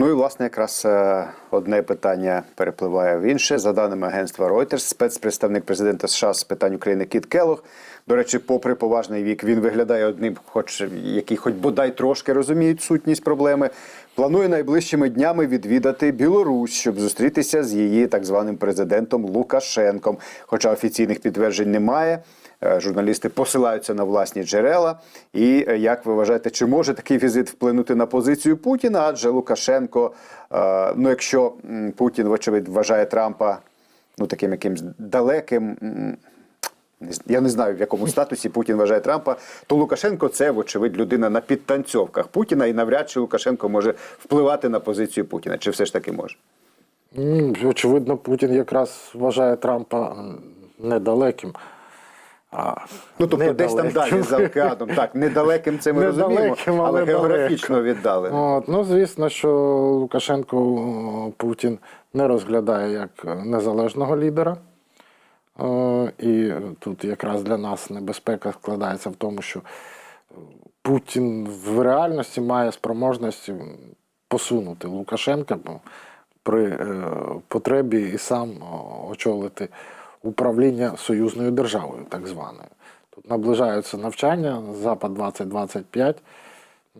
Ну і власне якраз е, одне питання перепливає в інше. За даними агентства Reuters, спецпредставник президента США з питань України Кіт Келлог, до речі, попри поважний вік, він виглядає одним, хоч який, хоч бодай трошки розуміють сутність проблеми. Планує найближчими днями відвідати Білорусь, щоб зустрітися з її так званим президентом Лукашенком. Хоча офіційних підтверджень немає. Е, Журналісти посилаються на власні джерела. І е, як ви вважаєте, чи може такий візит вплинути на позицію Путіна? Адже Лукашенко, е, ну якщо Путін, вочевидь, вважає Трампа ну таким якимсь далеким. Я не знаю, в якому статусі Путін вважає Трампа, то Лукашенко це, вочевидь, людина на підтанцьовках Путіна, і навряд чи Лукашенко може впливати на позицію Путіна. Чи все ж таки може? Очевидно, Путін якраз вважає Трампа недалеким. А, Ну тобто десь там далі за океаном. Так, недалеким це ми розуміємо, але але географічно віддалено. От, ну, звісно, що Лукашенко Путін не розглядає як незалежного лідера. Е, І тут якраз для нас небезпека складається в тому, що Путін в реальності має спроможності посунути Лукашенка при е, потребі і сам очолити управління союзною державою, так званою. Тут наближаються навчання Запад 2025.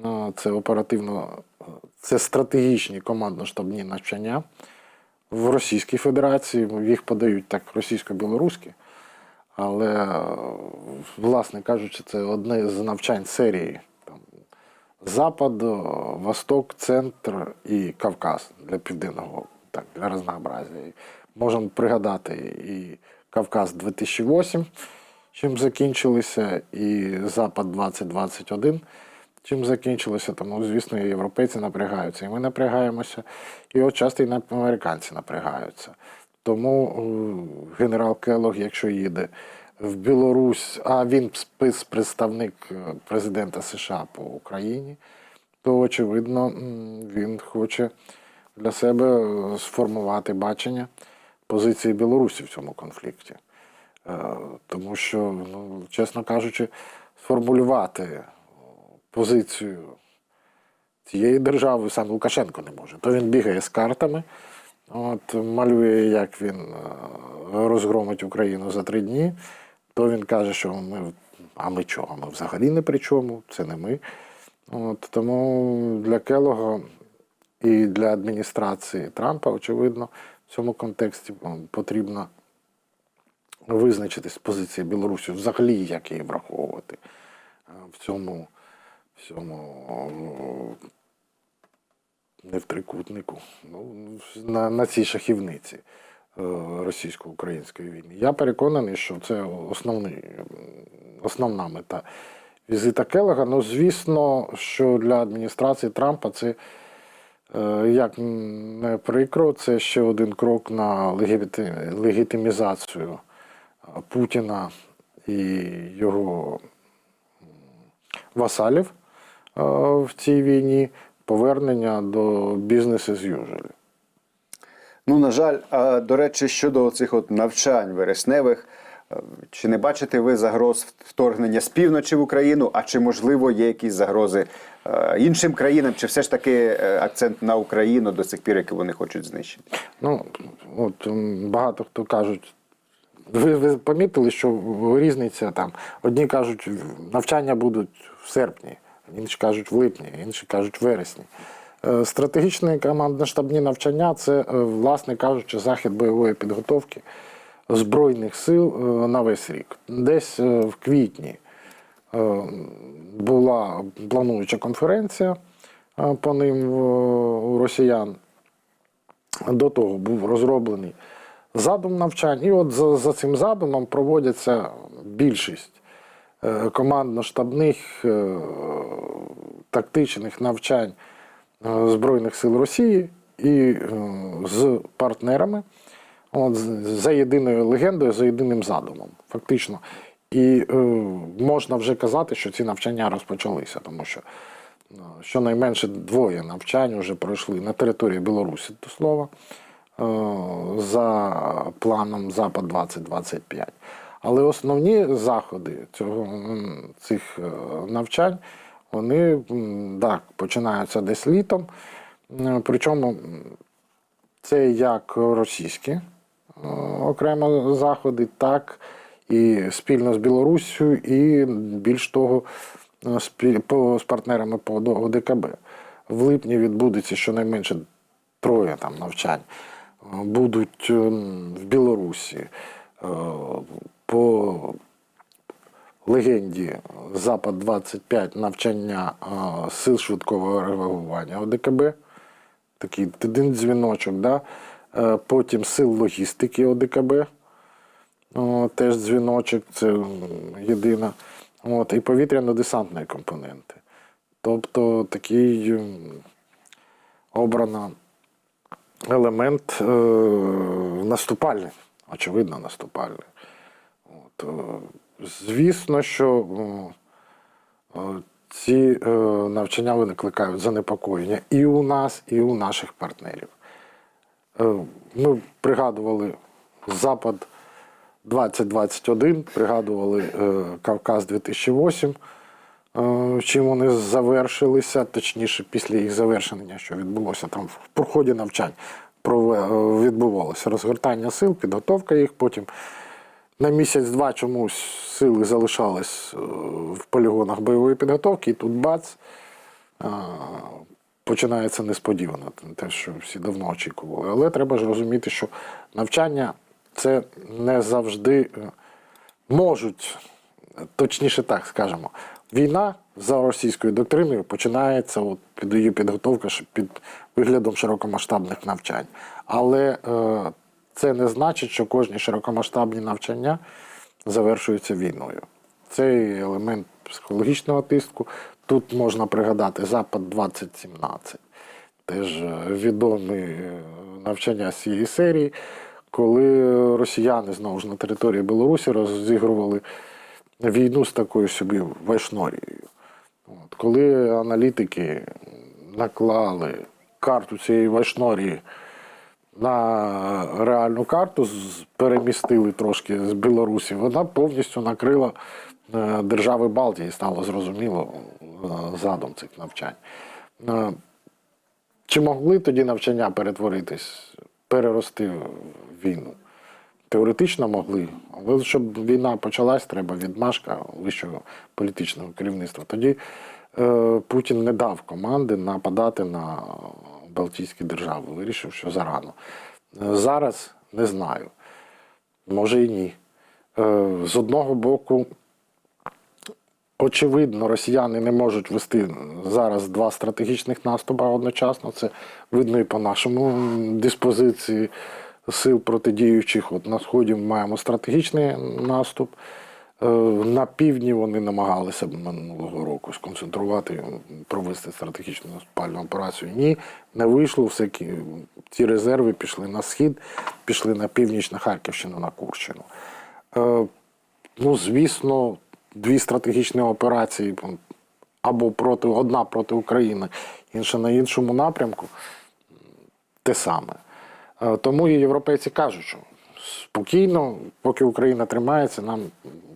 Ну, Це оперативно, це стратегічні командно-штабні навчання в Російській Федерації. Їх подають так російсько-білоруські. Але, власне кажучи, це одне з навчань серії. Там, Запад, Восток, Центр і Кавказ для південного, так, для разнообразия. Можемо пригадати і Кавказ 2008, чим закінчилися, і Запад 2021, чим закінчилося. Тому, звісно, і європейці напрягаються, і ми напрягаємося, і от часто і американці напрягаються. Тому е, генерал Келлог, якщо їде в Білорусь, а він спецпредставник е, президента США по Україні, то очевидно він хоче для себе е, сформувати бачення позиції Білорусі в цьому конфлікті. Тому що, ну, чесно кажучи, сформулювати позицію цієї держави сам Лукашенко не може. То він бігає з картами, от, малює, як він е, розгромить Україну за три дні, то він каже, що ми, а ми чого? Ми взагалі не при чому, це не ми. От, тому для Келога і для адміністрації Трампа, очевидно, в цьому контексті потрібно визначитись з позиції Білорусі, взагалі як її враховувати е, в цьому, в цьому е, не в трикутнику, ну, на, на цій шахівниці е, російсько-української війни. Я переконаний, що це основний, основна мета візита Келега. Ну, звісно, що для адміністрації Трампа це. Е, Як не прикро, це ще один крок на легітимізацію Путіна і його васалів в цій війні, повернення до бізнесу з usual. Ну, на жаль, а до речі, щодо цих от навчань вересневих, е, чи не бачите ви загроз вторгнення з півночі в Україну, а чи можливо є якісь загрози е, іншим країнам, чи все ж таки е, акцент на Україну до сих пір, який вони хочуть знищити? Ну, от багато хто кажуть. Ви, ви помітили, що різниця там. Одні кажуть, навчання будуть в серпні, інші кажуть в липні, інші кажуть в вересні. Е, Стратегічні командно-штабні навчання це, е, власне кажучи, захід бойової підготовки Збройних сил е, на весь рік. Десь в квітні була плануюча конференція по ним у росіян. До того був розроблений задум навчань, і от за, за цим задумом проводяться більшість командно-штабних е, тактичних навчань е, Збройних сил Росії і е, з партнерами от, за єдиною легендою, за єдиним задумом, фактично. І е, можна вже казати, що ці навчання розпочалися, тому що е, щонайменше двоє навчань вже пройшли на території Білорусі, до слова, е, за планом Запад 2025. Але основні заходи цього, цих е, навчань, вони так, починаються десь літом. Е, Причому це як російські е, окремо заходи, так і спільно з Білоруссю, і більш того, з партнерами по ОДКБ. В липні відбудеться щонайменше троє там навчань. Будуть ем, в Білорусі. По легенді Запад 25 навчання сил швидкого реагування ОДКБ. Такий один дзвіночок. Да? Е, Потім сил логістики ОДКБ. Теж дзвіночок, це єдина. От, і повітряно-десантної компоненти. Тобто такий обрано елемент е, наступальний, очевидно, наступальний. От, е, звісно, що е, ці е, навчання викликають занепокоєння і у нас, і у наших партнерів. Ми пригадували Запад 2021, пригадували Кавказ 2008, е, чим вони завершилися, точніше, після їх завершення, що відбулося там в проході навчань, відбувалося розгортання сил, підготовка їх, потім на місяць-два чомусь сили залишались е, в полігонах бойової підготовки, і тут бац, е, починається несподівано, те, що всі давно очікували. Але треба ж розуміти, що навчання це не завжди е, можуть, точніше так скажемо, війна за російською доктриною починається от під її підготовка під виглядом широкомасштабних навчань. Але це не значить, що кожні широкомасштабні навчання завершуються війною. Це елемент психологічного тиску. Тут можна пригадати Запад 2017. Теж е, відомі е, навчання з цієї серії, коли росіяни знову ж на території Білорусі розігрували війну з такою собі вайшнорією. От, коли аналітики наклали карту цієї вайшнорії на реальну карту, перемістили трошки з Білорусі, вона повністю накрила е, держави Балтії, стало зрозуміло е, задум цих навчань. Е, Чи могли тоді навчання перетворитись, перерости в війну? Теоретично могли, але щоб війна почалась, треба відмашка вищого політичного керівництва. Тоді е, Путін не дав команди нападати на Балтійські держави. Вирішив, що зарано. Е, Зараз не знаю. Може і ні. Е, з одного боку, очевидно, росіяни не можуть вести зараз два стратегічних наступи одночасно. Це видно і по нашому диспозиції сил протидіючих. От на сході ми маємо стратегічний наступ. Е, На півдні вони намагалися минулого року сконцентрувати, провести стратегічну наступальну операцію. Ні, не вийшло. Все ці резерви пішли на схід, пішли на північ, на Харківщину, на Курщину. Е, Ну, звісно, дві стратегічні операції або проти одна проти України, інша на іншому напрямку те саме. Е, Тому і європейці кажуть, що спокійно, поки Україна тримається, нам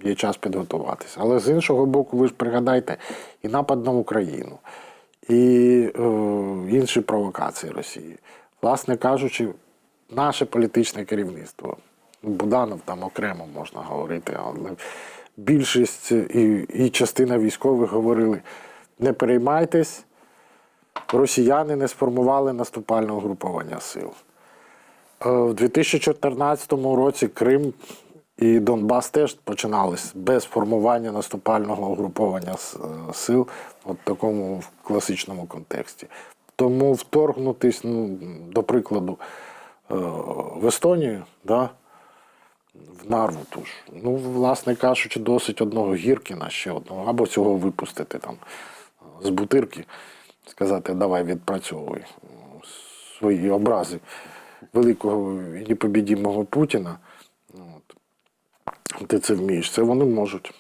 є час підготуватися. Але з іншого боку, ви ж пригадайте і напад на Україну, і е, інші провокації Росії. Власне кажучи, наше політичне керівництво. Буданов там окремо можна говорити, але більшість і, і частина військових говорили: не переймайтесь, росіяни не сформували наступального угруповання сил. Е, В 2014 році Крим і Донбас теж починались без формування наступального угруповання е, сил от такому класичному контексті. Тому вторгнутись, ну, до прикладу, е, в Естонію, да, в Нарву ту ж. Ну, власне кажучи, досить одного Гіркіна ще одного, або цього випустити там з бутирки, сказати, давай відпрацьовуй свої образи великого і непобідімого Путіна. От. Ти це вмієш, це вони можуть.